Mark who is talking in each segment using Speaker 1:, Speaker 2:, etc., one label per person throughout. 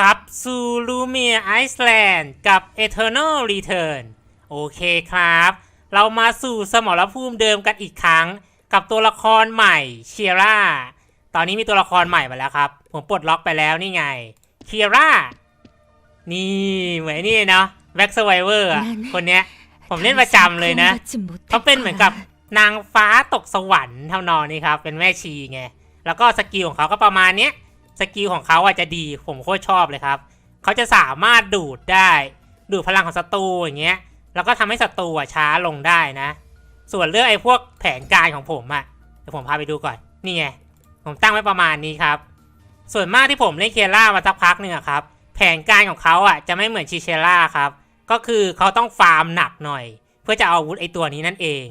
Speaker 1: กับซูลูเมียไอซ์แลนด์กับ Eternal Return โอเคครับ เรามาสู่สมรภูมิเดิมกันอีกครั้ง กับตัวละครใหม่เชียร่าตอนนี้มีตัวละครใหม่มาแล้วครับ ผมปลดล็อกไปแล้วนี่ไงเชียร่านี่เหมือนนี่เนาะแบ็กสไวเวอร์คนเนี้ย ผมเล่นประจำเลยนะเขาเป็นเหมือนกับนางฟ้าตกสวรรค์ทำนองนี้ครับ เป็นแม่ชีไง แล้วก็สกิลของเขาก็ประมาณเนี้ย สกิลของเขาอะจะดีผมโคตรชอบเลยครับเขาจะสามารถดูดได้ ดูดพลังของศัตรูอย่างเงี้ยแล้วก็ทำให้ศัตรูอะช้าลงได้นะ ส่วนเรื่องไอ้พวกแผนการของผมอะเดี๋ยวผมพาไปดูก่อนนี่ไงผมตั้งไว้ประมาณนี้ครับ ส่วนมากที่ผมเล่นเคล่ามาสักพักหนึ่งอะครับแผนการของเขาอะจะไม่เหมือนชิเชล่าครับก็คือเขาต้องฟาร์มหนักหน่อย เพื่อจะเอาอาวุธไอ้ตัวนี้นั่นเอง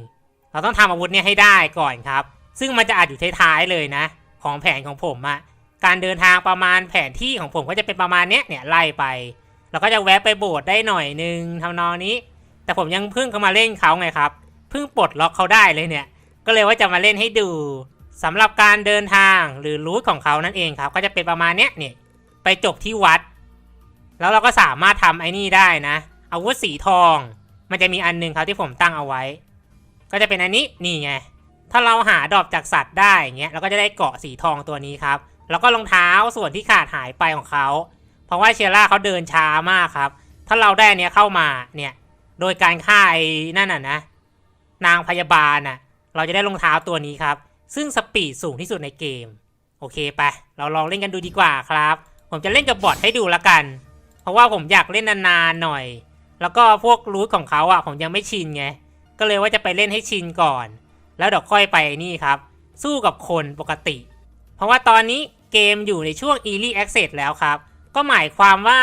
Speaker 1: เราต้องทำอาวุธเนี่ยให้ได้ก่อนครับ ซึ่งมันจะอาจอยู่ท้ายๆเลยนะ ของแผนของผมอะ การเดินทางประมาณแผนที่ของผมก็จะเป็นประมาณเนี้ยเนี่ยไล่ไป เราก็จะแวะไปโบสถ์ได้หน่อยนึงทำนองนี้ แต่ผมยังเพิ่งเข้ามาเล่นเขาไงครับเพิ่งปลดล็อกเขาได้เลยเนี่ย ก็เลยว่าจะมาเล่นให้ดูสำหรับการเดินทางหรือรูทของเขานั่นเองครับ ก็จะเป็นประมาณเนี้ยเนี่ยไปจบที่วัด แล้วเราก็สามารถทำไอ้นี่ได้นะอาวุธสีทอง มันจะมีอันหนึงครับที่ผมตั้งเอาไว้ ก็จะเป็นอันนี้นี่ไงถ้าเราหาดอกจากสัตว์ได้เงี้ยเราก็จะได้เกาะสีทองตัวนี้ครับ แล้วก็รองเท้าส่วนที่ขาดหายไปของเขา เพราะว่าเชียร่าเขาเดินช้ามากครับ ถ้าเราได้อันเนี้ยเข้ามาเนี่ย โดยการฆ่าไอ้นั่นน่ะนะ นางพยาบาลน่ะ เราจะได้รองเท้าตัวนี้ครับ ซึ่งสปีดสูงที่สุดในเกม โอเคไป เราลองเล่นกันดูดีกว่าครับ ผมจะเล่นกับบอทให้ดูละกัน เพราะว่าผมอยากเล่นนานๆหน่อย แล้วก็พวกรูทของเขาอะผมยังไม่ชินไง ก็เลยว่าจะไปเล่นให้ชินก่อน แล้วเดี๋ยวค่อยไปนี่ครับ สู้กับคนปกติ เพราะว่าตอนนี้ เกมอยู่ในช่วง Early Access แล้วครับ ก็หมายความว่า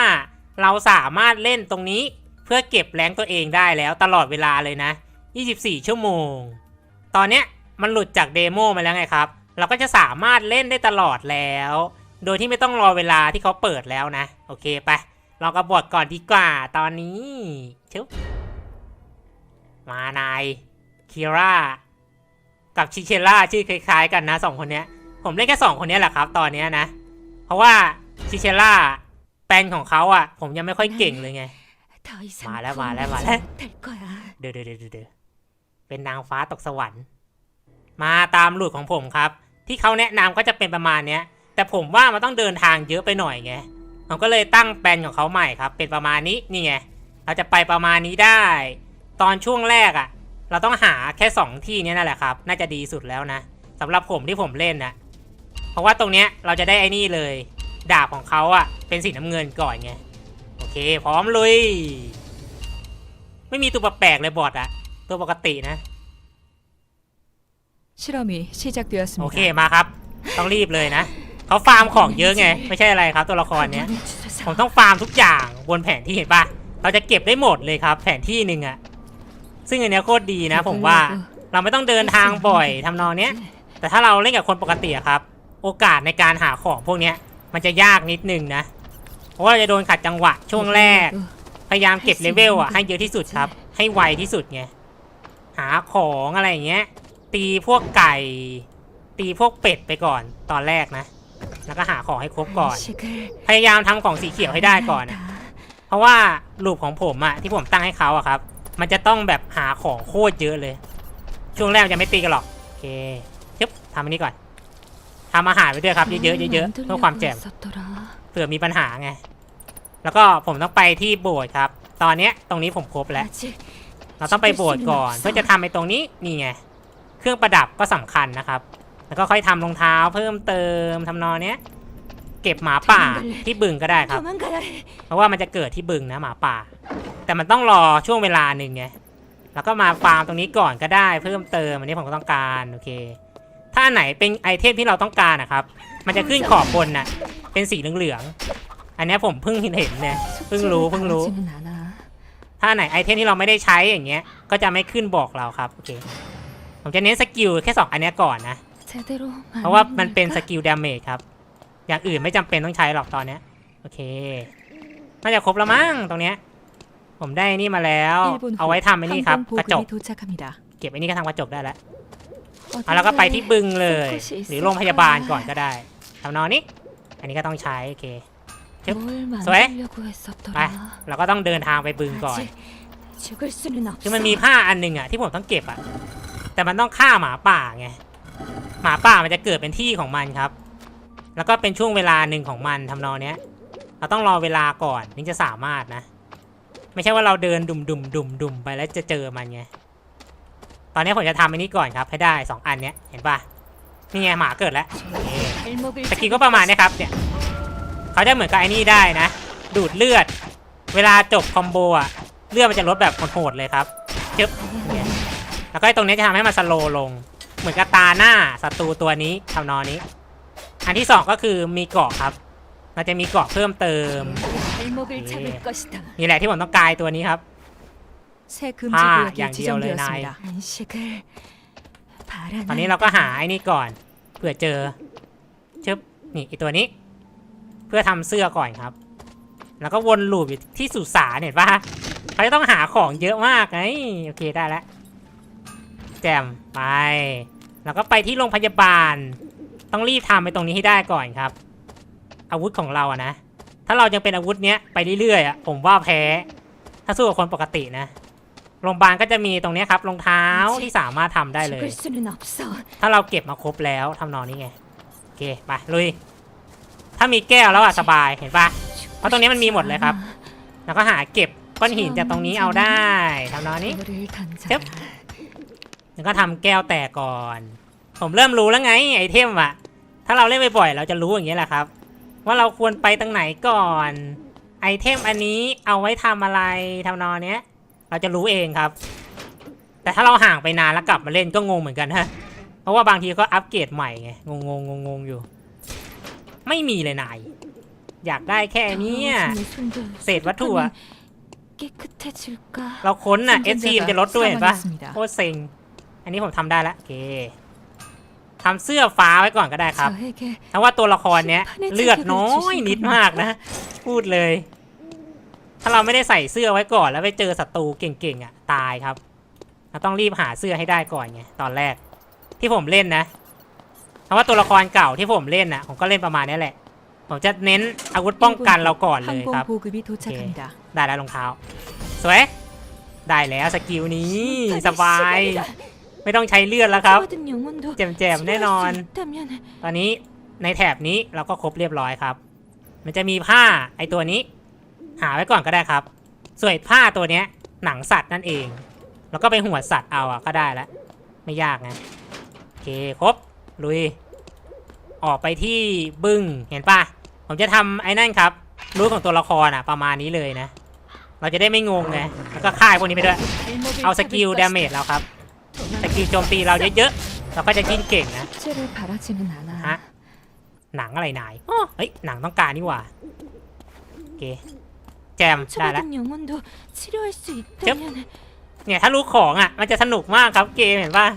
Speaker 1: เราสามารถเล่นตรงนี้เพื่อเก็บแรงตัวเองได้แล้วตลอดเวลาเลยนะ 24 ชั่วโมง ตอนเนี้ยมันหลุดจากเดโมมาแล้วไงครับ เราก็จะสามารถเล่นได้ตลอดแล้ว โดยที่ไม่ต้องรอเวลาที่เขาเปิดแล้วนะ โอเคไป เรากระบอดก่อนดีกว่าตอนนี้ชุบมานายคิร่ากับชิเชล่าชื่อคล้ายๆกันนะสองคนเนี้ย ผมเล่นแค่สองคนเนี้ยแหละครับ ตอนเนี้ยนะ เพราะว่าชิเชล่าแปลนของเขาอะ ผมยังไม่ค่อยเก่งเลยไง
Speaker 2: มาแล้ว
Speaker 1: มา
Speaker 2: มา
Speaker 1: แล้
Speaker 2: แล้วว
Speaker 1: มา
Speaker 2: มา
Speaker 1: แล้
Speaker 2: แล้วว
Speaker 1: เดี๋ยวเดี๋ยวเดี๋ยวเดี๋ยวเป็นนางฟ้าตกสวรรค์ มาตามหลุดของผมครับ ที่เขาแนะนำก็จะเป็นประมาณเนี้ย แต่ผมว่ามันต้องเดินทางเยอะไปหน่อยไงผมก็เลยตั้งแปลนของเขาใหม่ครับ เป็นประมาณนี้นี่ไงเราจะไปประมาณนี้ได้ ตอนช่วงแรกอะ่ะ เราต้องหาแค่สองที่เนี้นั่นแหละครับ น่าจะดีสุดแล้วนะสำหรับผมที่ผมเล่นนะ เพราะว่าตรงเนี้ยเราจะได้ไอ้นี่เลย ดาบของเขาอะ่ะ เป็นสีน้ำเงินก่อนไง โอเค พร้อมลุย ไม่มีตัวแปลกๆเลยบอดอะตัวปกตินะ
Speaker 2: 실험이
Speaker 1: โอ
Speaker 2: 시작되었습니다.
Speaker 1: เคมาครับ ต้องรีบเลยนะ เขาฟาร์มของเยอะไง ไม่ใช่อะไรครับตัวละครเนี้ย ผมต้องฟาร์มทุกอย่างบนแผนที่เห็นปะเราจะเก็บได้หมดเลยครับ แผนที่หนึ่งอะซึ่งอันเนี้ยโคตรดีนะ ผมว่า เราไม่ต้องเดินทางบ่อยทำนองเนี้ย แต่ถ้าเราเล่นกับคนปกติอะครับ โอกาสในการหาของพวกเนี้ยมันจะยากนิดนึงนะ เพราะว่าเราจะโดนขัดจังหวะช่วงแรก พยายามเก็บเลเวลอะให้เยอะที่สุดครับ ให้ไวที่สุดไง หาของอะไรอย่างเงี้ย ตีพวกไก่ ตีพวกเป็ดไปก่อนตอนแรกนะ แล้วก็หาของให้ครบก่อน พยายามทำของสีเขียวให้ได้ก่อนอะเพราะว่าลูปของผมอะที่ผมตั้งให้เขาอะครับ มันจะต้องแบบหาของโคตรเยอะเลย ช่วงแรกมันจะไม่ตีกันหรอก โอเคชึบทำอันนี้ก่อน ทำอาหารไปด้วยครับเยอะๆเยอะๆเพื่อความแจ่มเผื่อมีปัญหาไง แล้วก็ผมต้องไปที่โบสถ์ครับ ตอนเนี้ยตรงนี้ผมครบแล้ว เราต้องไปโบสถ์ก่อน เพื่อจะทำไอ้ตรงนี้นี่ไงเครื่องประดับก็สำคัญนะครับ แล้วก็ค่อยทำรองเท้าเพิ่มเติมทำนองเนี้ยเก็บหมาป่าที่บึงก็ได้ครับ เพราะว่ามันจะเกิดที่บึงนะหมาป่า แต่มันต้องรอช่วงเวลาหนึ่งไงแล้วก็มาฟาร์มตรงนี้ก่อนก็ได้เพิ่มเติมอันนี้ผมก็ต้องการโอเค ถ้าไหนเป็นไอเทมที่เราต้องการนะครับ มันจะขึ้นขอบบนนะเป็นสีเหลืองๆอันนี้ผมเพิ่งเห็นเนี่ยเพิ่งรู้เพิ่งรู้ ถ้าไหนไอเทมที่เราไม่ได้ใช้อย่างเงี้ย ก็จะไม่ขึ้นบอกเราครับโอเคผมจะเน้นสกิลแค่2อันนี้ก่อนนะเพราะว่ามันเป็นสกิลเดาเมจครับ อย่างอื่นไม่จำเป็นต้องใช้หรอกตอนเนี้ยโอเค น่าจะครบแล้วมั้งตรงเนี้ย ผมได้นี่มาแล้ว เอาไว้ทำไอ้นี่ครับ กระจก เก็บไอ้นี่ก็ทำกระจกได้แล้ว อ่แล้วก็ไปที่บึงเลย หรือโรงพยาบาลก่อนก็ได้ทำนอนนี้ อันนี้ก็ต้องใช้โอเคจึ๊
Speaker 2: บสวย
Speaker 1: ไปเราก็ต้องเดินทางไปบึงก่อนคือมันมีผ้าอันหนึ่งอะที่ผมต้องเก็บอะแต่มันต้องฆ่าหมาป่าไงหมาป่ามันจะเกิดเป็นที่ของมันครับ แล้วก็เป็นช่วงเวลาหนึ่งของมันทำนองเนี้ย เราต้องรอเวลาก่อนถึงจะสามารถนะ ไม่ใช่ว่าเราเดินดุ่มดุมดุมดุมไปแล้วจะเจอมันไง ตอนนี้ผมจะทำอันนี้ก่อนครับให้ได้ 2 อันเนี้ยเห็นป่ะนี่ไงหมาเกิดแล้ว
Speaker 2: ตะ
Speaker 1: กี้ก็ประมาณนี้ครับเนี่ยเขาจะเหมือนกับไอ้นี่ได้นะ ดูดเลือด เวลาจบคอมโบอะเลือดมันจะลดแบบโหดๆเลยครับจึ๊บแล้วก็ตรงนี้จะทำให้มันสโลลง เหมือนกับตาหน้าศัตรูตัวนี้ทำนอนนี้ อันที่ 2 ก็คือมีเกาะครับมันจะมีเกาะเพิ่มเติมนี่แหละที่ผมต้องกายตัวนี้ครับ
Speaker 2: 새
Speaker 1: 아,
Speaker 2: 금지 구역이
Speaker 1: 양지열의
Speaker 2: 지정되었습니다. 안식을
Speaker 1: ตอนนี้เราก็หาไอ้นี่ก่อนเผื่อเจอชึบนี่ไอตัวนี้ เพื่อทำเสื้อก่อนครับ แล้วก็วนลูปอยู่ที่สุสานเห็นปะเขาจะต้องหาของเยอะมากไงโอเคได้แล้วแจมไป แล้วก็ไปที่โรงพยาบาล ต้องรีบทำไปตรงนี้ให้ได้ก่อนครับ อาวุธของเราอะนะ ถ้าเรายังเป็นอาวุธเนี้ยไปเรื่อยๆอะผมว่าแพ้ ถ้าสู้กับคนปกตินะ โรงพยาบาลก็จะมีตรงนี้ครับรองเท้าที่สามารถทำได้เลย ถ้าเราเก็บมาครบแล้วทำนองนี้ไงโอเคไปลุย ถ้ามีแก้วแล้วอะสบายเห็นปะเพราะตรงนี้มันมีหมดเลยครับ แล้วก็หาเก็บก้อนหินจากตรงนี้เอาได้ทำนองนี้
Speaker 2: เจ็
Speaker 1: บแล้วก็ทำแก้วแตกก่อน ผมเริ่มรู้แล้วไงไอเทมอะถ้าเราเล่นบ่อยๆเราจะรู้อย่างนี้แหละครับ ว่าเราควรไปตรงไหนก่อน ไอเทมอันนี้เอาไว้ทำอะไรทำนองเนี้ย เราจะรู้เองครับ แต่ถ้าเราห่างไปนานแล้วกลับมาเล่นก็งงเหมือนกันฮะ เพราะว่าบางทีก็อัปเกรดใหม่ไง งงงงงงอยู่ ไม่มีเลยนาย อยากได้แค่นี้
Speaker 2: เศษวัตถุ
Speaker 1: เราค้นอะเอสซีจะลดด้วยปะโคตรเซ็ง อันนี้ผมทำได้ละโอเคทำเสื้อฟ้าไว้ก่อนก็ได้ครับเพราะว่าตัวละครเนี้ยเลือดน้อยนิดมากนะ พูดเลย ถ้าเราไม่ได้ใส่เสื้อไว้ก่อน แล้วไปเจอศัตรูเก่งๆอะตายครับ เราต้องรีบหาเสื้อให้ได้ก่อนไงตอนแรก ที่ผมเล่นนะเพราะว่าตัวละครเก่าที่ผมเล่นนะผมก็เล่นประมาณนี้แหละ ผมจะเน้นอาวุธป้องกันเราก่อนเลยครับ
Speaker 2: โอเค
Speaker 1: ได้แล้วรองเท้า สวย ได้แล้วสกิลนี้สบาย ไม่ต้องใช้เลือดแล้วครับแจมๆแน่นอน ตอนนี้ในแถบนี้เราก็ครบเรียบร้อยครับ มันจะมีผ้าไอตัวนี้ หาไว้ก่อนก็ได้ครับ ส่วนผ้าตัวเนี้ย หนังสัตว์นั่นเอง แล้วก็ไปหัวสัตว์เอาอะก็ได้แล้วไม่ยากนะโอเคครบลุย ออกไปที่บึง้งเห็นปะผมจะทำไอ้นั่นครับรู้ของตัวละครอะ ประมาณนี้เลยนะ เราจะได้ไม่งงไงแล้วก็ค่ายพวกนี้ไปด้วย เอาสกิลดาเมจเราครับสกิลโจมตีเราเยอะๆเราก็จะยิ่งเก่งนะฮะหนังอะไรนายเฮ้ยหนังต้องการนี่หว่าโอเค แจมได้แล้ว
Speaker 2: 상처받은 영혼도 치료할 수 있다면
Speaker 1: เนี่ยถ้ารู้ของอ่ะ มันจะสนุกมากครับเกมเห็นป่ะ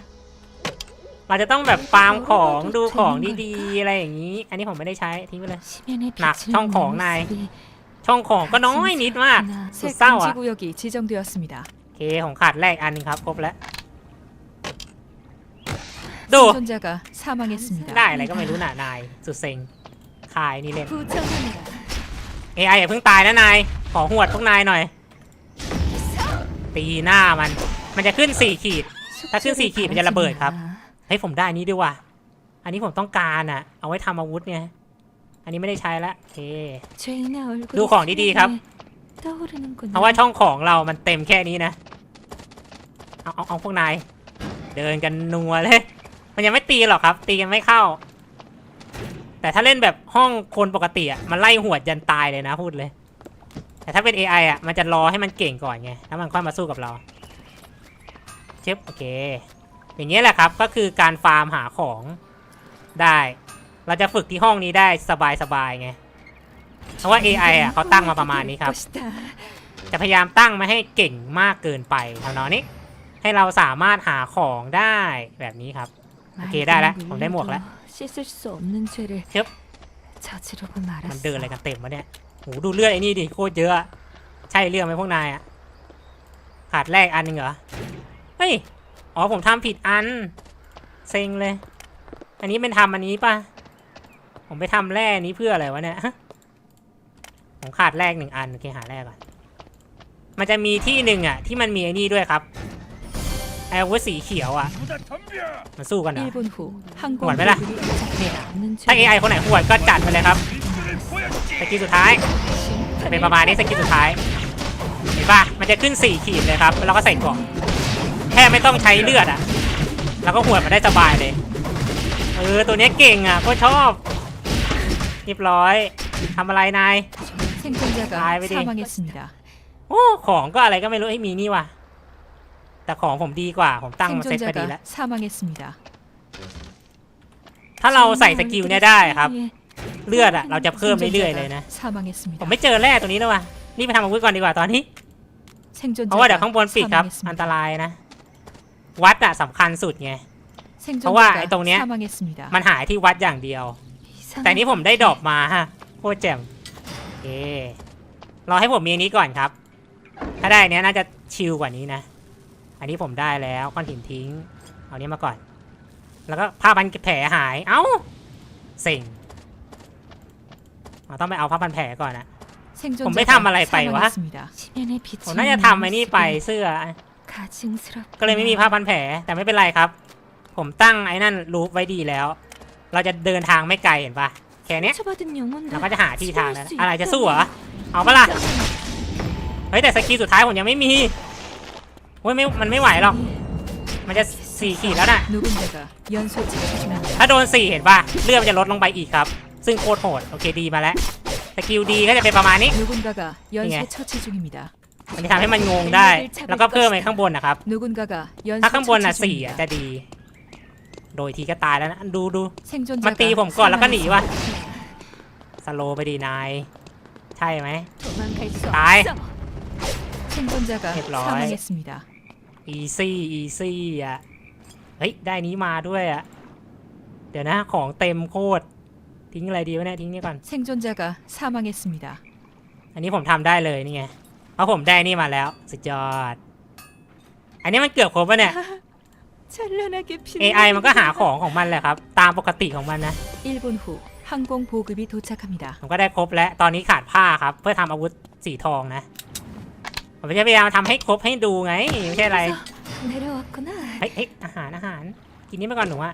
Speaker 1: เราจะต้องแบบฟาร์มของดูของดีๆ อะไรอย่างนี้ อันนี้ผมไม่ได้ใช้ทิ้งไปเลย
Speaker 2: 시면에
Speaker 1: 낙,
Speaker 2: 비치는
Speaker 1: 청, 공, 나이.
Speaker 2: 모습이
Speaker 1: ช่องของก็น้อยนิดมาก
Speaker 2: 가슴
Speaker 1: สุดเศร้าอ่ะ
Speaker 2: 금지 구역이 지정되었습니다.
Speaker 1: โอเคผมขาดแรกอันหนึงครับครบแล้ว ดู
Speaker 2: 생존자가 사망했습니다.
Speaker 1: ได้อะไรก็ไม่รู้น่ะนาย สุดเซ็งขายนี่เล่น
Speaker 2: 부정합니다.
Speaker 1: AI อย่าเพิ่งตายนะนาย ขอหวดพวกนายหน่อย ตีหน้ามัน มันจะขึ้น 4 ขีด ถ้าขึ้น 4 ขีดมันจะระเบิดครับ เฮ้ยผมได้อันนี้ดีกว่า อันนี้ผมต้องการอะ เอาไว้ทำอาวุธเนี่ยอันนี้ไม่ได้ใช้ละโอเคดูของดีๆครับ เพราะว่าช่องของเรามันเต็มแค่นี้นะ เอาเอาพวกนาย เดินกันนัวเลย มันยังไม่ตีหรอกครับ ตีกันไม่เข้า แต่ถ้าเล่นแบบห้องคนปกติอะมันไล่หัวดันตายเลยนะพูดเลย แต่ถ้าเป็น AI อะมันจะรอให้มันเก่งก่อนไงแล้วมันค่อยมาสู้กับเราเชฟโอเค อย่างนี้แหละครับก็คือการฟาร์มหาของได้ เราจะฝึกที่ห้องนี้ได้สบายๆไงเพราะว่า AI อะเขาตั้งมาประมาณนี้ครับ จะพยายามตั้งมาให้เก่งมากเกินไปทำนอนนี้ ให้เราสามารถหาของได้แบบนี้ครับ โอเคได้แล้วผม
Speaker 2: ได้หมวกแล้วเฮ้บ
Speaker 1: มันเดินอะไรกันเต็มวะเนี่ยโหดูเลือดไอ้นี่ดิโคตรเยอะ ใช่เรื่องไหมพวกนายอะขาดแรกอันนึงเหรอ เฮ้ย อ๋อผมทำผิดอัน เซ็งเลย อันนี้เป็นทำอันนี้ป่ะ ผมไปทำแร่นี้เพื่ออะไรวะเนี่ย ผมขาดแรกหนึ่งอันโอเคหาแรกก่อน มันจะมีที่หนึ่งอะที่มันมีไอ้นี่ด้วยครับ ไอ้อาวุธสีเขียวอ่ะ มันสู้กันเหรอ
Speaker 2: 1분 후 항공
Speaker 1: 뭘 빼라.
Speaker 2: 보급이 도착하지 않는
Speaker 1: ถ้า
Speaker 2: 죄를
Speaker 1: AI คนไหนหวดก็จัดไปเลยครับ สกิลสุดท้าย จะเป็นประมาณนี้สกิลสุดท้าย เห็นป่ะ มันจะขึ้น 4 ขีดเลยครับ แล้วก็ใส่กล่อง แค่ไม่ต้องใช้เลือดอ่ะ แล้วก็หวดมาได้สบายเลย เออ ตัวเนี้ยเก่งอ่ะก็ชอบ เรียบร้อยทำอะไรนาย
Speaker 2: 생존자가
Speaker 1: 아이, 왜지?
Speaker 2: 사망했습니다.
Speaker 1: โอ้ของก็อะไรก็ไม่รู้ให้มีนี่ว่ะ แต่ของผมดีกว่า ผมตั้งมาเซ็ตไปดีแล้ว
Speaker 2: 생존자가 사망했습니다.
Speaker 1: ถ้าเราใส่สกิลเนี่ยได้ครับ
Speaker 2: 예,
Speaker 1: เลือดอ่ะ เราจะเพิ่มเรื่อยๆเลยนะ ผม
Speaker 2: 사망했습니다.
Speaker 1: ไม่เจอแร่ตัวนี้แล้วว่ะรีบไปทำอาวุธก่อนดีกว่าตอนนี้ เพราะว่าเดี๋ยว
Speaker 2: 생존자가
Speaker 1: ข้างบนปิดครับ อัน
Speaker 2: 사망했습니다.
Speaker 1: ตรายนะ วัดอะสำคัญสุดไง เพราะว่าไอ้ตรงเนี้ย
Speaker 2: 생존자가 사망했습니다.
Speaker 1: มันหายที่วัดอย่างเดียว แต่นี้ผมได้ดรอปมาฮะโคตรแจ่มโอเครอให้ผมมีอันนี้ก่อนครับ ถ้าได้อันเนี้ยน่าจะชิลกว่านี้นะ อันนี้ผมได้แล้วก้อนหินทิ้ง เอานี้มาก่อน แล้วก็ผ้าพันแผลหาย เอา้าสิ่งต้องไปเอาผ้าพันแผลก่อนนะผมไม่ทำอะไรไปวะ ผมน่าจะทำไอ้นี่ไปเสื้อ ก็เลยไม่มีผ้าพันแผลแต่ไม่เป็นไรครับ ผมตั้งไอ้นั่นรูปไว้ดีแล้ว เราจะเดินทางไม่ไกลเห็นปะแค่นี้เราก็จะหาที่ทางแล้วอะไรจะสู้เหรอ เอาปะล่ะ เฮ้ยแต่สกิลสุดท้ายผมยังไม่มี ฮ้ยไม่มันไม่ไหวหรอก มันจะสี่ขีดแล้วน่ะ ถ้าโดนสี่เห็นป่ะเลือดมันจะลดลงไปอีกครับ ซึ่งโคตรโหด โอเคดีมาแล้ว สกิลดีก็จะเป็นประมาณนี้
Speaker 2: นี่ไง
Speaker 1: มันจะทำให้มันงงได้ แล้วก็เพิ่มไปข้างบนนะครับ ถ้าข้างบนอะสี่อะจะดี โดยทีก็ตายแล้วนะ ดูดูมาตีผมก่อนแล้วก็หนีวะสโลไปดีนาย ใช่ไหม
Speaker 2: ตา
Speaker 1: ยเรี
Speaker 2: ยบร้อย
Speaker 1: อีซี่อีซี่อ่ะ เฮ้ย ได้นี้มาด้วยอ่ะ เดี๋ยวนะ ของเต็มโคตร ทิ้งอะไรดีวะเนี่ย ทิ้งนี่ก่อน
Speaker 2: 생존자가 사망했습니다.
Speaker 1: อันนี้ผมทำได้เลยนี่ไง เพราะผมได้นี่มาแล้ว สุดยอด อันนี้มันเกือบครบแล้วเนี่ย
Speaker 2: 찬란하게 빛나는
Speaker 1: AI มันก็หาของของมันแหละครับ ตามปกติของมันนะ
Speaker 2: 1분 후 항공 보급이 도착합니다.
Speaker 1: ผมก็ได้ครบแล้ว ตอนนี้ขาดผ้าครับ เพื่อทำอาวุธสีทองนะ ผมจะพยายามทำให้ครบให้ดูไงไม่ใช่อะไรเฮ้ยอาหารอาหาร กินนี้ไปก่อนหนูอะ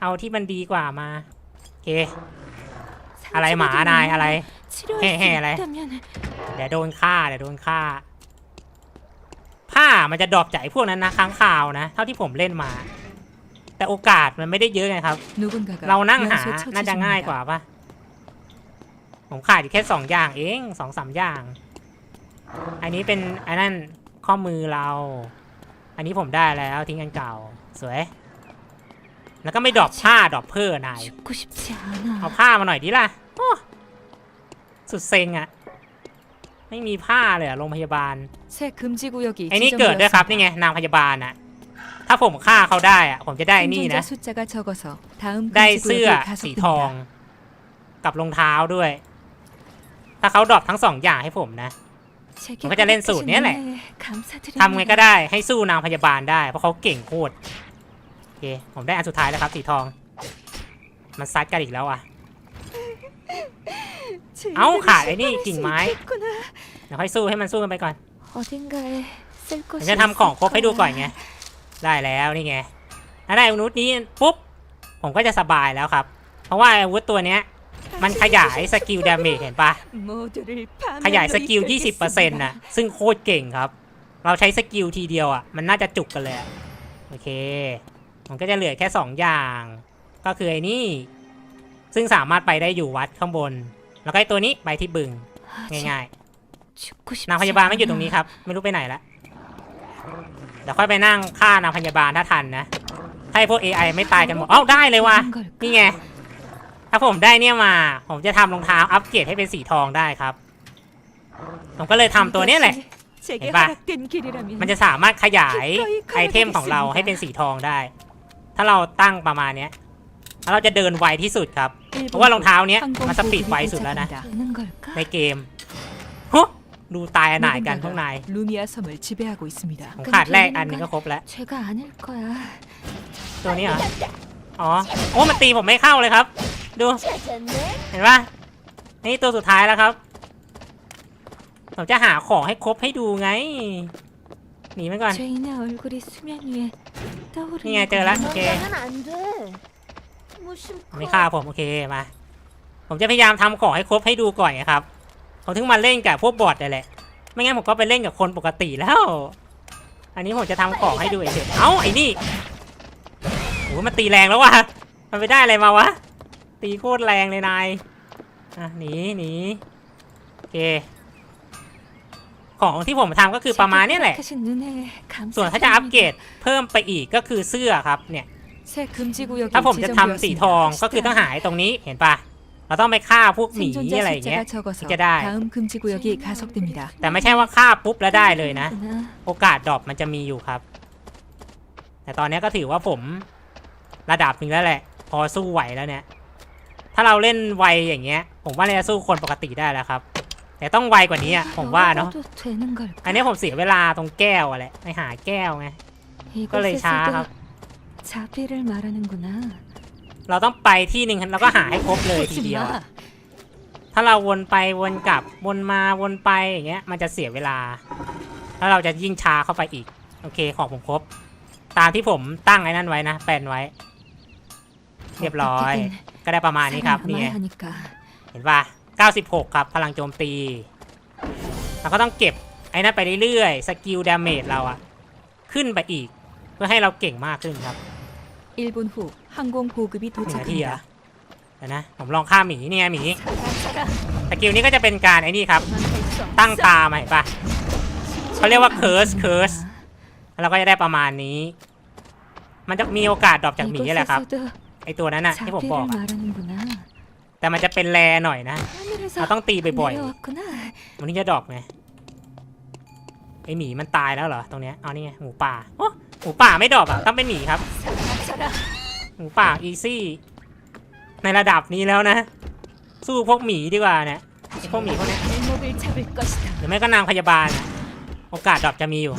Speaker 1: เอาที่มันดีกว่ามาโอเคอะไรหมานายอะไรเฮ้ยอะไรเดี๋ยวโดนฆ่าเดี๋ยวโดนฆ่า ผ้ามันจะดออใจพวกนั้นนะค้างข่าวนะ เท่าที่ผมเล่นมา แต่โอกาสมันไม่ได้เยอะไงครับ เรานั่งหาน่าจะง่ายกว่าปะผมขาดอยู่แค่สองอย่างเองสองสามอย่าง อันนี้เป็นอันนั้นข้อมือเรา อันนี้ผมได้แล้วทิ้งอันเก่า สวย แล้วก็ไม่ดรอปผ้าดรอปเพื่อนายเอาผ้ามาหน่อยดิล่ะสุดเซ็งอะไม่มีผ้าเลยอะโรงพยาบาลไอ้นี่เกิดด้วยครับนี่ไงนางพยาบาลอะถ้าผมฆ่าเขาได้อะผมจะได้นี่นะ ได้เสื้อสีทอง กับรองเท้าด้วย ถ้าเขาดรอปทั้งสองอย่างให้ผมนะ
Speaker 2: มันก็
Speaker 1: จะเล่
Speaker 2: นสูตรนี้แหละ
Speaker 1: ทำไงก็ได้ให้สู้นางพยาบาลได้ เพราะเขาเก่งโคตรโอเคผมได้อันสุดท้ายแล้วครับสีทอง มันซัดกันอีกแล้วอะเอ้าขา
Speaker 2: ดไอ้นี่
Speaker 1: กิ่งไม้เดี๋ยวค่อยสู้ให้มันสู้กันไปก่อนผมจะทำของครบให้ดูก่อนไงได้แล้วนี่ไงถ้าได้อาวุธนี้ปุ๊บผมก็จะสบายแล้วครับ เพราะว่าอาวุธตัวเนี้ย มันขยายสกิลดาเมจเห็นปะขยายสกิล 20%น่ะ ซึ่งโคตรเก่งครับ เราใช้สกิลทีเดียวอะ มันน่าจะจุกกันเลย โอเค มันก็จะเหลือแค่ 2 อย่าง ก็คือไอ้นี่ ซึ่งสามารถไปได้อยู่วัดข้างบน แล้วก็ไอ้ตัวนี้ไปที่บึง ง่ายๆ นางพยาบาลไม่อยู่ตรงนี้ครับ ไม่รู้ไปไหนละเดี๋ยวค่อยไปนั่งฆ่านางพยาบาลถ้าทันนะ ให้พวก AI ไม่ตายกันหมด เอ้าได้เลยว่ะ นี่ไง ถ้าผมได้เนี่ยมา ผมจะทำรองเท้าอัปเกรดให้เป็นสีทองได้ครับ ผมก็เลยทำตัวเนี้ยแหละ
Speaker 2: เห็นปะ
Speaker 1: มันจะสามารถขยายไอเทมของเราให้เป็นสีทองได้ ถ้าเราตั้งประมาณเนี้ยถ้าเราจะเดินไวที่สุดครับ เพราะว่ารองเท้าเนี้ยมันสปีดไวสุดแล้วนะ ในเกมฮะดูตายอนาถกันพวกนายผมขาดแรกอันนึงก็ครบแล้ว ตัวนี้เหรอ อ๋อ โอ้มันตีผมไม่เข้าเลยครับ ดู เห็นปะนี่ตัวสุดท้ายแล้วครับผมจะหาของให้ครบให้ดูไง หนีไปก่อน นี่ไงเจอแล้วโอเคไม่ฆ่าผมโอเคมา ผมจะพยายามทำของให้ครบให้ดูก่อนครับผมถึงมาเล่นกับพวกบอทนี่แหละ ไม่งั้นผมก็ไปเล่นกับคนปกติแล้ว อันนี้ผมจะทำของให้ดูเฉยเอ้าไอ้นี่โอ้มาตีแรงแล้ววะมันไปได้อะไรมาวะ ตีโคตรแรงเลยนาย อะหนีหนีโอเค ของที่ผมทำก็คือประมาณนี้แหละ ส่วนถ้าจะอัปเกรดเพิ่มไปอีกก็คือเสื้อครับเนี่ย ถ้าผมจะทำสีทองก็คือต้องหายตรงนี้เห็นปะเราต้องไปฆ่าพวกหมีอะไรอย่างเงี้ย
Speaker 2: จะได้
Speaker 1: แต่ไม่ใช่ว่าฆ่าปุ๊บแล้วได้เลยนะ โอกาสดรอปมันจะมีอยู่ครับ แต่ตอนนี้ก็ถือว่าผมระดับนึงแล้วแหละ พอสู้ไหวแล้วเนี่ย ถ้าเราเล่นไวอย่างเงี้ย ผมว่าเราจะสู้คนปกติได้แล้วครับ แต่ต้องไวกว่านี้อะผมว่าเนาะ อันนี้ผมเสียเวลาตรงแก้วอะไรไปหาแก้วไง ก็เลยช้าครับ เราต้องไปที่หนึ่งแล้วก็หาให้ครบเลยทีเดียว ถ้าเราวนไปวนกลับวนมาวนไปอย่างเงี้ย มันจะเสียเวลา แล้วเราจะยิ่งช้าเข้าไปอีก โอเคของผมครบ ตามที่ผมตั้งไอ้นั่นไว้นะแปลนไว้ เรียบร้อย ก็ได้ประมาณนี้ครับนี่ไง
Speaker 2: 살아남아야 하니까
Speaker 1: เห็นป่ะ 96 ครับ พลังโจมตี เราก็ต้องเก็บไอ้นั่นไปเรื่อยๆ สกิลดาเมจเราอะขึ้นไปอีก เพื่อให้เราเก่งมากขึ้นครับ
Speaker 2: 1분 후 항공 보급이
Speaker 1: หนึ่งนาทีอะ
Speaker 2: 도착합니다.
Speaker 1: เดี๋ยวนะ ผมลองฆ่าหมีนี่ไงหมี
Speaker 2: 살아,
Speaker 1: สกิลนี้ก็จะเป็นการไอ้นี่ครับ
Speaker 2: 도망갈 수 없어.
Speaker 1: ตั้งตามาเห็นป่ะ เขาเรียกว่า curse curse แล้วเราก็จะได้ประมาณนี้ มันจะมีโอกาสดรอปจากหมีนี่แหละครับ
Speaker 2: 이곳에서도
Speaker 1: ไอตัวนั้นน่ะที่ผมบอกอะแต่มันจะเป็นแรหน่อยนะเราต้องตีบ่อยๆมันนี่จะดอกไงไอหมีมันตายแล้วเหรอตรงเนี้ยเอานี่ไงหมูป่าโอ้หมูป่าไม่ดอกอะต้องเป็นหมีครับ หมูป่าอีซี่ในระดับนี้แล้วนะ สู้พวกหมีดีกว่าเนี่ยพวกหมีพวกนี้หรือไม่ก็นางพยาบาลโอกาสดอกจะมีอยู่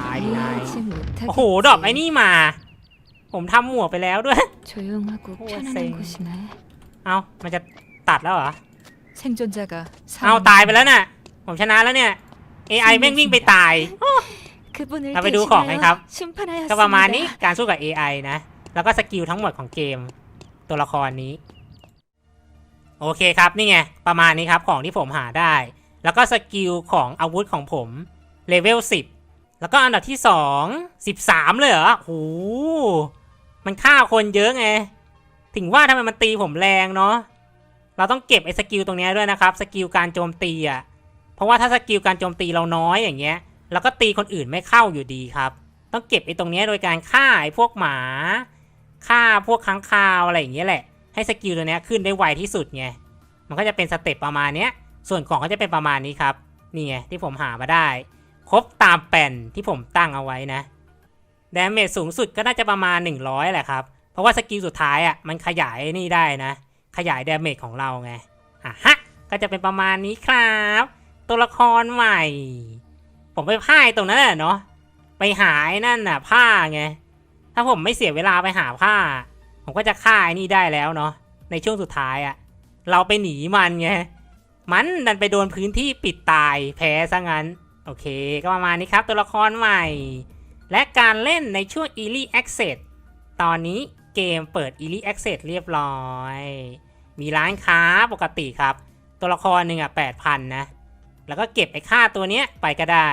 Speaker 1: ตายนายโอ้โหดอกไอ้นี่มา ผมทำหมวกไปแล้วด้วย
Speaker 2: 조용하고
Speaker 1: 오,
Speaker 2: 편안한
Speaker 1: 쌩.
Speaker 2: 곳이네.
Speaker 1: เอามันจะตัดแล้วเหรอ
Speaker 2: 생존자가
Speaker 1: เอาตายไปแล้วน่ะ ผมชนะแล้วเนี่ย AI แม่งวิ่งไปตาย
Speaker 2: 그분을
Speaker 1: เราไปดูของกันครับ
Speaker 2: 대신하여 심판하였습니다.
Speaker 1: ก็ประมาณนี้การสู้กับ AI นะ แล้วก็สกิลทั้งหมดของเกม ตัวละครนี้ โอเคครับ นี่ไง ประมาณนี้ครับของที่ผมหาได้ แล้วก็สกิลของอาวุธของผมเลเวล10 แล้วก็อันดับที่ 2 13 เลยเหรอโห มันฆ่าคนเยอะไง ถึงว่าทำไมมันตีผมแรงเนาะ เราต้องเก็บไอ้สกิลตรงนี้ด้วยนะครับสกิลการโจมตีอะ เพราะว่าถ้าสกิลการโจมตีเราน้อยอย่างเงี้ยแล้วก็ตีคนอื่นไม่เข้าอยู่ดีครับ ต้องเก็บไอ้ตรงนี้โดยการฆ่าไอ้พวกหมาฆ่าพวกค้างคาวอะไรอย่างเงี้ยแหละ ให้สกิลตัวเนี้ยขึ้นได้ไวที่สุดไง มันก็จะเป็นสเต็ปประมาณเนี้ยส่วนกล่องก็จะเป็นประมาณนี้ครับ นี่ไงที่ผมหามาได้ ครบตามแป่นที่ผมตั้งเอาไว้นะ ดาเมจสูงสุดก็น่าจะประมาณ 100 แหละครับ เพราะว่าสกิลสุดท้ายอะมันขยายนี่ได้นะ ขยายดาเมจของเราไงอะฮะก็จะเป็นประมาณนี้ครับ ตัวละครใหม่ ผมไปพ่ายตรงนั้นแหละเนาะไปหาไอ้นั่นน่ะผ้าไง ถ้าผมไม่เสียเวลาไปหาผ้า ผมก็จะฆ่าไอ้นี่ได้แล้วเนาะในช่วงสุดท้ายอะเราไปหนีมันไงมันดันไปโดนพื้นที่ปิดตายแพ้ซะงั้น โอเค ก็ประมาณนี้ครับ ตัวละครใหม่ และการเล่นในช่วง e l i Access ตอนนี้เกมเปิด e l i Access เรียบร้อย มีร้านค้าปกติครับ ตัวละครหนึ่งอะ8,000นะ แล้วก็เก็บไอ้ค่าตัวเนี้ยไปก็ได้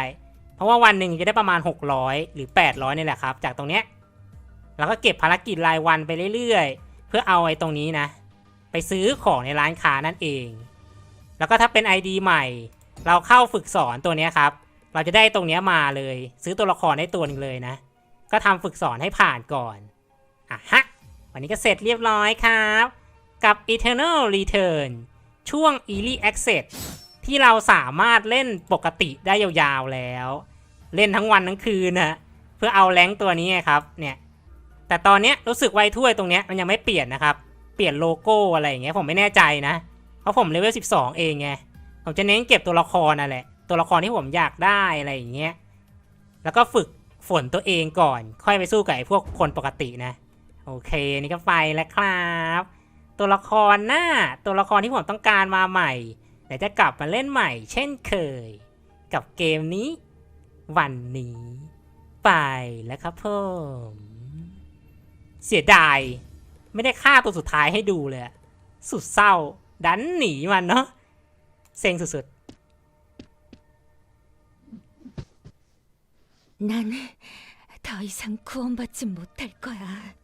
Speaker 1: เพราะว่าวันหนึ่งจะได้ประมาณ 600 หรือ 800นี่แหละครับ จากตรงเนี้ยแล้วก็เก็บภารกิจรายวันไปเรื่อยๆ เพื่อเอาไอ้ตรงนี้นะ ไปซื้อของในร้านค้านั่นเอง แล้วก็ถ้าเป็น ID ใหม่ เราเข้าฝึกสอนตัวเนี้ยครับ เราจะได้ตรงเนี้ยมาเลย ซื้อตัวละครได้ตัวหนึงเลยนะ ก็ทำฝึกสอนให้ผ่านก่อนอะฮะวันนี้ก็เสร็จเรียบร้อยครับ กับ Eternal Return ช่วง Early Access ที่เราสามารถเล่นปกติได้ยาวๆแล้ว เล่นทั้งวันทั้งคืนนะเพื่อเอาแรงตัวนี้ครับเนี่ยแต่ตอนเนี้ยรู้สึกไวถ้วยตรงเนี้ยมันยังไม่เปลี่ยนนะครับ เปลี่ยนโลโก้อะไรอย่างเงี้ยผมไม่แน่ใจนะ เพราะผมเลเวล 12 เองไง ผมจะเน้นเก็บตัวละครนั่นแหละ ตัวละครที่ผมอยากได้อะไรอย่างเงี้ย แล้วก็ฝึกฝนตัวเองก่อน ค่อยไปสู้กับไอ้พวกคนปกตินะ โอเค นี่ก็ไปแล้วครับ ตัวละครหน้า ตัวละครที่ผมต้องการมาใหม่เดี๋ยวจะกลับมาเล่นใหม่ เช่นเคย กับเกมนี้ วันนี้ ไปแล้วครับผมเสียดาย ไม่ได้ฆ่าตัวสุดท้ายให้ดูเลย สุดเศร้า ดันหนีมันเนาะเซ็งสุด
Speaker 2: 는더 이상 구원받지 못할 거야.